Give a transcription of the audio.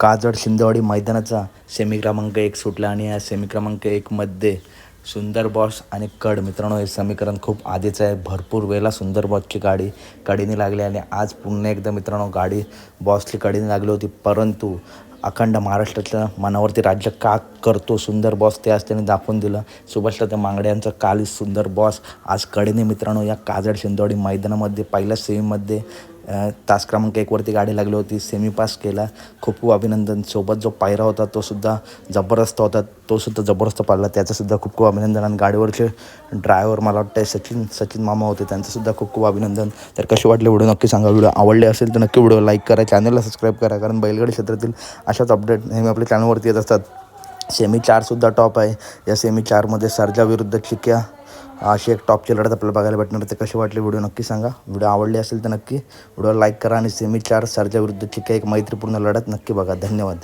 काजड Shindewadi मैदानाचा semi क्रमांक एक सुटला आणि या सेमी क्रमांक एकमध्ये सुंदर बॉस आणि कड. मित्रांनो हे समीकरण खूप आधीचं आहे. भरपूर वेळेला सुंदर बॉसची गाडी कडीने लागली आणि आज पुन्हा एकदा मित्रांनो गाडी बॉसची कडीने लागली होती. परंतु अखंड महाराष्ट्राच्या मनावरती राज्य का करतो? सुंदर बॉस ते आज त्यांनी दाखवून दिलं. सुभाष त्या मांगड्यांचा काल सुंदर बॉस आज कडेने मित्रांनो या काजड शिंदवाडी मैदानामध्ये पहिल्या सेमीमध्ये तास क्रमांक एकवरती गाडी लागली होती. सेमी पास केला. खूप खूप अभिनंदन. सोबत जो पायरा होता तोसुद्धा जबरदस्त होता. तोसुद्धा जबरदस्त पाडला त्याचंसुद्धा खूप खूप अभिनंदन. आणि गाडीवरचे ड्रायव्हर मला वाटतं सचिन सचिन मामा होते. त्यांचंसुद्धा खूप खूप अभिनंदन. तर कसे वाटले व्हिडिओ? नक्की सांगा. व्हिडिओ आवडले असेल तर नक्की व्हिडिओ लाईक करा. चॅनलला सबस्क्राईब करा. कारण बैलगाडी क्षेत्रातील अशाच अपडेट नेहमी आपल्या चॅनलवरती येत असतात. सेमी चारसुद्धा टॉप आहे. या सेमी चारमध्ये सर्जाविरुद्ध चिक्या अशी एक टॉपची लढत आपल्याला बघायला भेटणार ते कशी वाटली व्हिडिओ नक्की सांगा. व्हिडिओ आवडली असेल तर नक्की व्हिडिओ लाईक करा आणि सेमी चार सर्जा विरुद्धची एक मैत्रीपूर्ण लढत नक्की बघा. धन्यवाद.